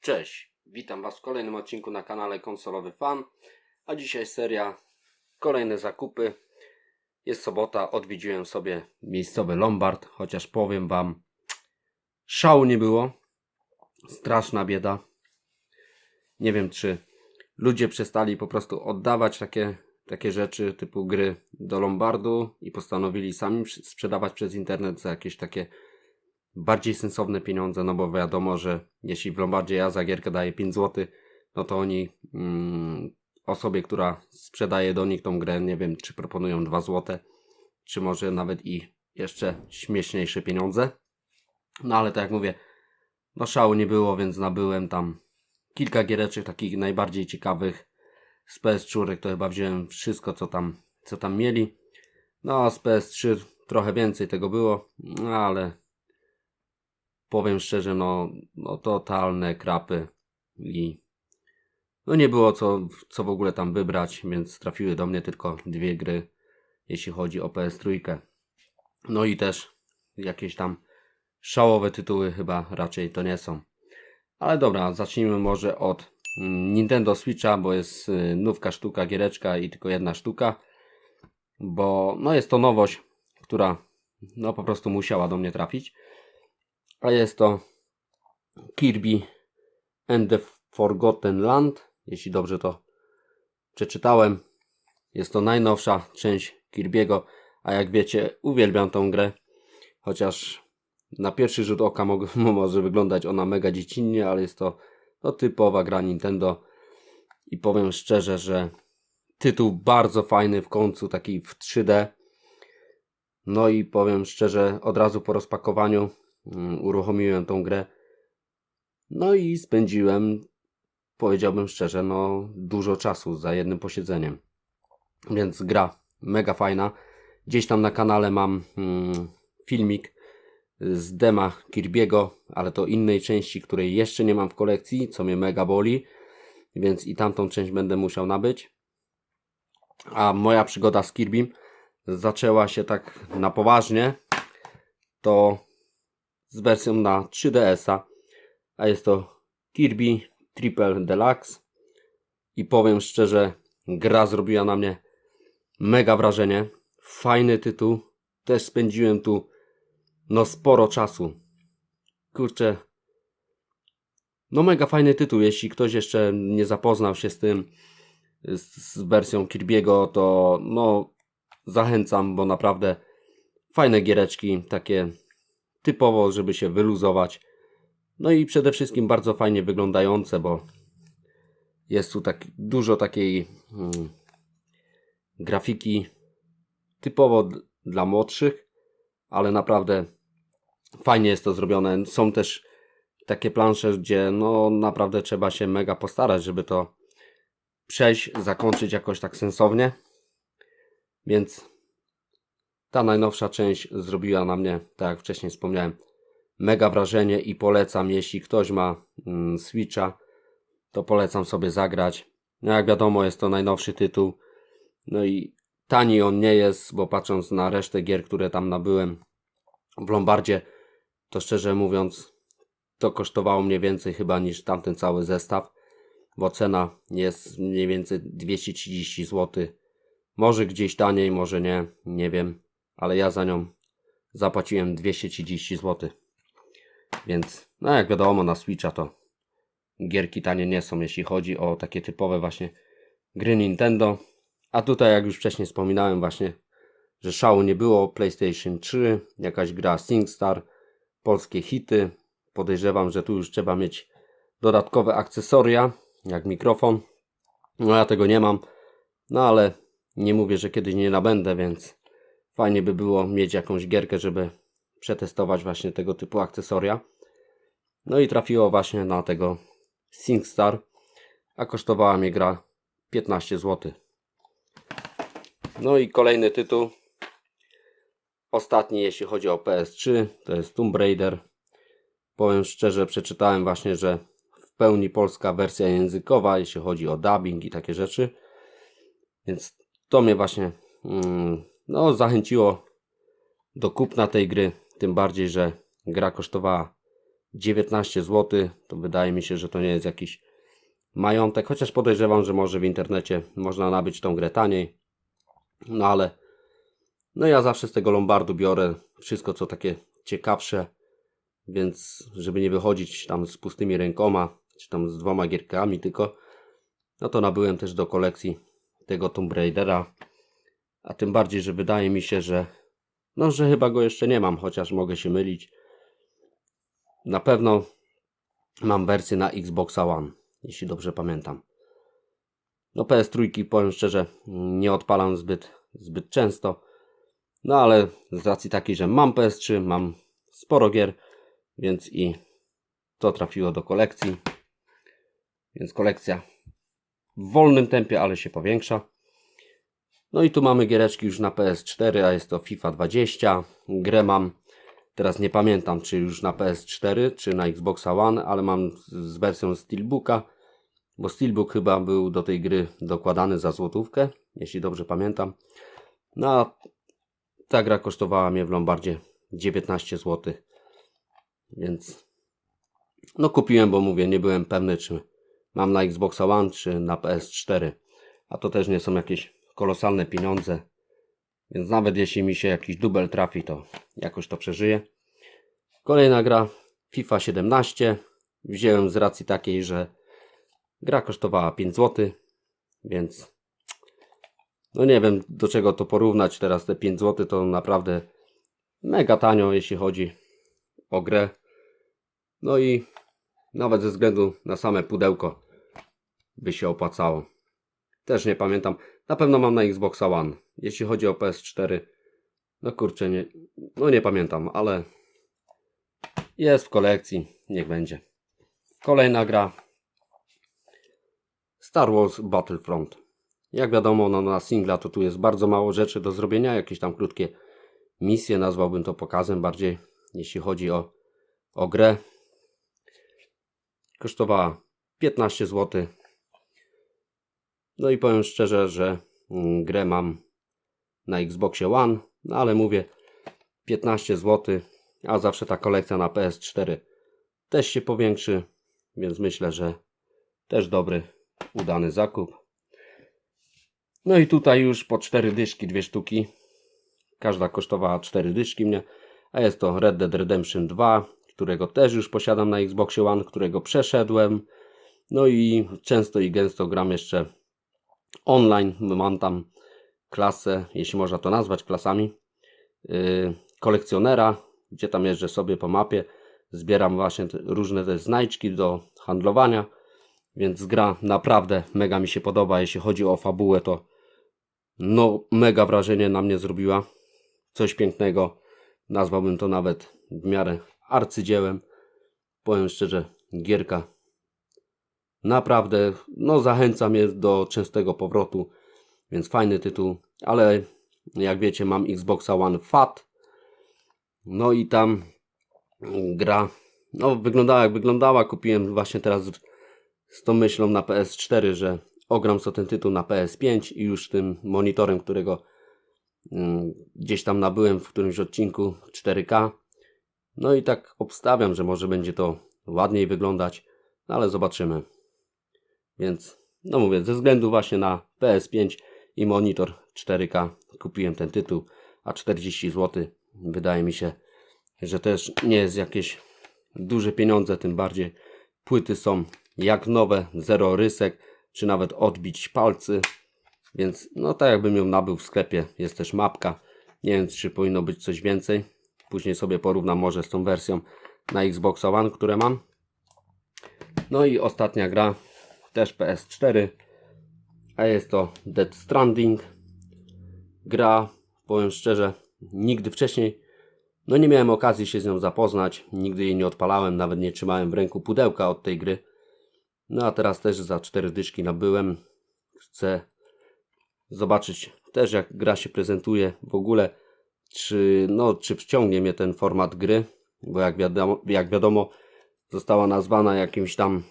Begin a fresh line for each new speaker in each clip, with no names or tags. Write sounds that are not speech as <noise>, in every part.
Cześć, witam Was w kolejnym odcinku na kanale Konsolowy Fan, a dzisiaj seria kolejne zakupy. Jest sobota, odwiedziłem sobie miejscowy Lombard, chociaż powiem Wam, szału nie było, straszna bieda. Nie wiem, czy ludzie przestali po prostu oddawać takie, takie rzeczy typu gry do Lombardu i postanowili sami sprzedawać przez internet za jakieś takie bardziej sensowne pieniądze, no bo wiadomo, że jeśli w Lombardzie ja za gierkę daję 5 zł, no to oni mm, osobie, która sprzedaje do nich tą grę, nie wiem, czy proponują 2 zł, czy może nawet i jeszcze śmieszniejsze pieniądze. No ale tak jak mówię, no szału nie było, więc nabyłem tam kilka giereczek takich najbardziej ciekawych. Z PS4 to chyba wziąłem wszystko, co tam, co tam mieli. No z PS3 trochę więcej tego było, no ale powiem szczerze, no, no totalne krapy i no nie było co, co w ogóle tam wybrać, więc trafiły do mnie tylko dwie gry, jeśli chodzi o PS3. No i też jakieś tam szałowe tytuły chyba raczej to nie są. Ale dobra, zacznijmy może od Nintendo Switcha, bo jest y, nówka sztuka, giereczka i tylko jedna sztuka. Bo no jest to nowość, która no po prostu musiała do mnie trafić. A jest to Kirby and the Forgotten Land, jeśli dobrze to przeczytałem. Jest to najnowsza część Kirby'ego, a jak wiecie, uwielbiam tą grę. Chociaż na pierwszy rzut oka mo- <laughs> może wyglądać ona mega dziecinnie, ale jest to no, typowa gra Nintendo. I powiem szczerze, że tytuł bardzo fajny w końcu, taki w 3D. No i powiem szczerze, od razu po rozpakowaniu uruchomiłem tą grę. No i spędziłem, powiedziałbym szczerze, no dużo czasu za jednym posiedzeniem. Więc gra mega fajna. Gdzieś tam na kanale mam mm, filmik z dema Kirby'ego, ale to innej części, której jeszcze nie mam w kolekcji, co mnie mega boli. Więc i tamtą część będę musiał nabyć. A moja przygoda z Kirbym zaczęła się tak na poważnie. To z wersją na 3DS-a, a jest to Kirby Triple Deluxe i powiem szczerze, gra zrobiła na mnie mega wrażenie. Fajny tytuł, też spędziłem tu no sporo czasu. Kurczę, no mega fajny tytuł, jeśli ktoś jeszcze nie zapoznał się z tym, z, z wersją Kirby'ego, to no zachęcam, bo naprawdę fajne giereczki, takie typowo, żeby się wyluzować. No i przede wszystkim bardzo fajnie wyglądające, bo jest tu tak dużo takiej mm, grafiki typowo dla młodszych, ale naprawdę fajnie jest to zrobione. Są też takie plansze, gdzie no naprawdę trzeba się mega postarać, żeby to przejść, zakończyć jakoś tak sensownie. Więc ta najnowsza część zrobiła na mnie, tak jak wcześniej wspomniałem, mega wrażenie i polecam, jeśli ktoś ma mm, Switcha, to polecam sobie zagrać. No jak wiadomo, jest to najnowszy tytuł. No i tani on nie jest, bo patrząc na resztę gier, które tam nabyłem w Lombardzie, to szczerze mówiąc, to kosztowało mnie więcej chyba niż tamten cały zestaw, bo cena jest mniej więcej 230 zł. Może gdzieś taniej, może nie, nie wiem, ale ja za nią zapłaciłem 230 zł. Więc, no jak wiadomo, na Switcha to gierki tanie nie są, jeśli chodzi o takie typowe właśnie gry Nintendo. A tutaj, jak już wcześniej wspominałem, właśnie, że szału nie było. PlayStation 3, jakaś gra SingStar, polskie hity. Podejrzewam, że tu już trzeba mieć dodatkowe akcesoria, jak mikrofon. No ja tego nie mam, no ale nie mówię, że kiedyś nie nabędę, więc fajnie by było mieć jakąś gierkę, żeby przetestować właśnie tego typu akcesoria. No i trafiło właśnie na tego SingStar, a kosztowała mnie gra 15 zł. No i kolejny tytuł. Ostatni, jeśli chodzi o PS3, to jest Tomb Raider. Powiem szczerze, przeczytałem właśnie, że w pełni polska wersja językowa, jeśli chodzi o dubbing i takie rzeczy. Więc to mnie właśnie mm, no, zachęciło do kupna tej gry. Tym bardziej, że gra kosztowała 19 zł. To wydaje mi się, że to nie jest jakiś majątek, chociaż podejrzewam, że może w internecie można nabyć tą grę taniej. No ale no ja zawsze z tego Lombardu biorę wszystko co takie ciekawsze, więc żeby nie wychodzić tam z pustymi rękoma, czy tam z dwoma gierkami tylko, no to nabyłem też do kolekcji tego Tomb Raidera. A tym bardziej, że wydaje mi się, że no, że chyba go jeszcze nie mam, chociaż mogę się mylić. Na pewno mam wersję na Xboxa One, jeśli dobrze pamiętam. No PS3 powiem szczerze, nie odpalam zbyt, zbyt często. No ale z racji takiej, że mam PS3, mam sporo gier, więc i to trafiło do kolekcji. Więc kolekcja w wolnym tempie, ale się powiększa. No i tu mamy giereczki już na PS4, a jest to FIFA 20. Grę mam, teraz nie pamiętam czy już na PS4, czy na Xbox One, ale mam z wersją Steelbooka, bo Steelbook chyba był do tej gry dokładany za złotówkę, jeśli dobrze pamiętam. No a ta gra kosztowała mnie w Lombardzie 19 zł. Więc no kupiłem, bo mówię, nie byłem pewny czy mam na Xbox One czy na PS4. A to też nie są jakieś kolosalne pieniądze. Więc nawet jeśli mi się jakiś dubel trafi, to jakoś to przeżyję. Kolejna gra FIFA 17. Wziąłem z racji takiej, że gra kosztowała 5 zł, więc no nie wiem do czego to porównać. Teraz te 5 zł to naprawdę mega tanio, jeśli chodzi o grę. No i nawet ze względu na same pudełko by się opłacało. Też nie pamiętam. Na pewno mam na Xbox One. Jeśli chodzi o PS4, no kurczę, nie, no nie pamiętam, ale jest w kolekcji. Niech będzie. Kolejna gra. Star Wars Battlefront. Jak wiadomo, no, na singla to tu jest bardzo mało rzeczy do zrobienia. Jakieś tam krótkie misje, nazwałbym to pokazem bardziej, jeśli chodzi o, o grę. Kosztowała 15 zł. No i powiem szczerze, że mm, grę mam na Xboxie One, no ale mówię 15 zł, a zawsze ta kolekcja na PS4 też się powiększy, więc myślę, że też dobry, udany zakup. No i tutaj już po 4 dyszki, dwie sztuki. Każda kosztowała 4 dyszki mnie, a jest to Red Dead Redemption 2, którego też już posiadam na Xboxie One, którego przeszedłem. No i często i gęsto gram jeszcze online. Mam tam klasę, jeśli można to nazwać klasami, yy, kolekcjonera, gdzie tam jeżdżę sobie po mapie. Zbieram właśnie różne te znajdźki do handlowania, więc gra naprawdę mega mi się podoba. Jeśli chodzi o fabułę, to no mega wrażenie na mnie zrobiła. Coś pięknego. Nazwałbym to nawet w miarę arcydziełem. Powiem szczerze, gierka naprawdę no zachęca mnie do częstego powrotu, więc fajny tytuł, ale jak wiecie mam Xboxa One Fat, no i tam gra, no wyglądała jak wyglądała, kupiłem właśnie teraz z tą myślą na PS4, że ogram sobie ten tytuł na PS5 i już tym monitorem, którego mm, gdzieś tam nabyłem w którymś odcinku 4K. No i tak obstawiam, że może będzie to ładniej wyglądać, no ale zobaczymy. Więc, no mówię, ze względu właśnie na PS5 i monitor 4K kupiłem ten tytuł, a 40 zł wydaje mi się, że też nie jest jakieś duże pieniądze, tym bardziej płyty są jak nowe, zero rysek, czy nawet odbić palcy, więc no tak jakbym ją nabył w sklepie, jest też mapka, nie wiem czy powinno być coś więcej, później sobie porównam może z tą wersją na Xbox One, które mam. No i ostatnia gra, też PS4, a jest to Dead Stranding. Gra, powiem szczerze, nigdy wcześniej no nie miałem okazji się z nią zapoznać, nigdy jej nie odpalałem, nawet nie trzymałem w ręku pudełka od tej gry. No a teraz też za cztery dyszki nabyłem. Chcę zobaczyć też jak gra się prezentuje w ogóle, czy, no, czy wciągnie mnie ten format gry, bo jak wiadomo, jak wiadomo została nazwana jakimś tam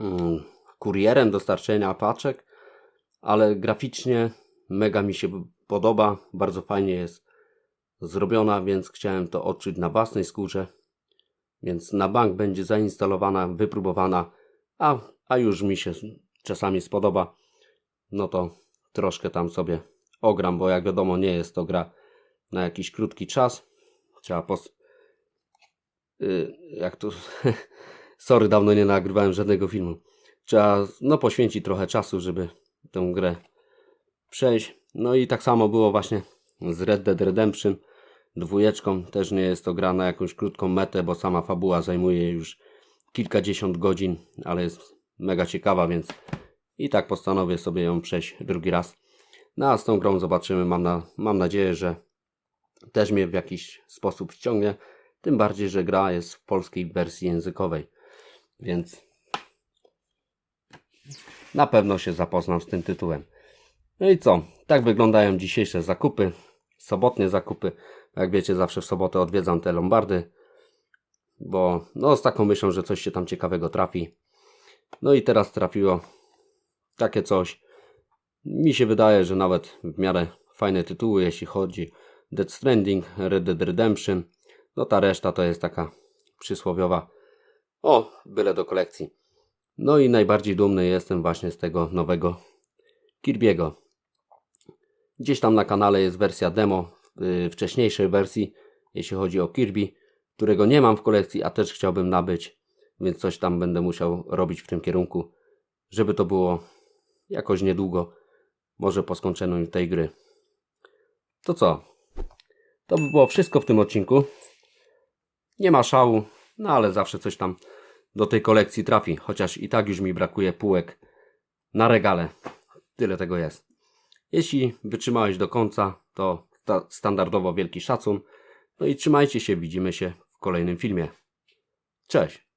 mm, kurierem dostarczenia paczek, ale graficznie mega mi się podoba, bardzo fajnie jest zrobiona, więc chciałem to odczuć na własnej skórze. Więc na bank będzie zainstalowana, wypróbowana, a, a już mi się czasami spodoba, no to troszkę tam sobie ogram, bo jak wiadomo nie jest to gra na jakiś krótki czas. Trzeba pos... y, jak to... <laughs> Sorry, dawno nie nagrywałem żadnego filmu. Trzeba no, poświęcić trochę czasu, żeby tę grę przejść. No i tak samo było właśnie z Red Dead Redemption dwójeczką. Też nie jest to gra na jakąś krótką metę, bo sama fabuła zajmuje już kilkadziesiąt godzin, ale jest mega ciekawa, więc i tak postanowię sobie ją przejść drugi raz. No a z tą grą zobaczymy. Mam, na, mam nadzieję, że też mnie w jakiś sposób ściągnie. Tym bardziej, że gra jest w polskiej wersji językowej. Więc na pewno się zapoznam z tym tytułem. No i co? Tak wyglądają dzisiejsze zakupy. Sobotnie zakupy. Jak wiecie, zawsze w sobotę odwiedzam te lombardy. Bo no z taką myślą, że coś się tam ciekawego trafi. No i teraz trafiło takie coś. Mi się wydaje, że nawet w miarę fajne tytuły, jeśli chodzi Dead Stranding, Red Dead Redemption. No ta reszta to jest taka przysłowiowa. O, byle do kolekcji. No i najbardziej dumny jestem właśnie z tego nowego Kirby'ego. Gdzieś tam na kanale jest wersja demo yy, wcześniejszej wersji, jeśli chodzi o Kirby, którego nie mam w kolekcji, a też chciałbym nabyć, więc coś tam będę musiał robić w tym kierunku, żeby to było jakoś niedługo, może po skończeniu tej gry. To co? To by było wszystko w tym odcinku. Nie ma szału, no ale zawsze coś tam do tej kolekcji trafi, chociaż i tak już mi brakuje półek na regale. Tyle tego jest. Jeśli wytrzymałeś do końca, to sta- standardowo wielki szacun. No i trzymajcie się, widzimy się w kolejnym filmie. Cześć!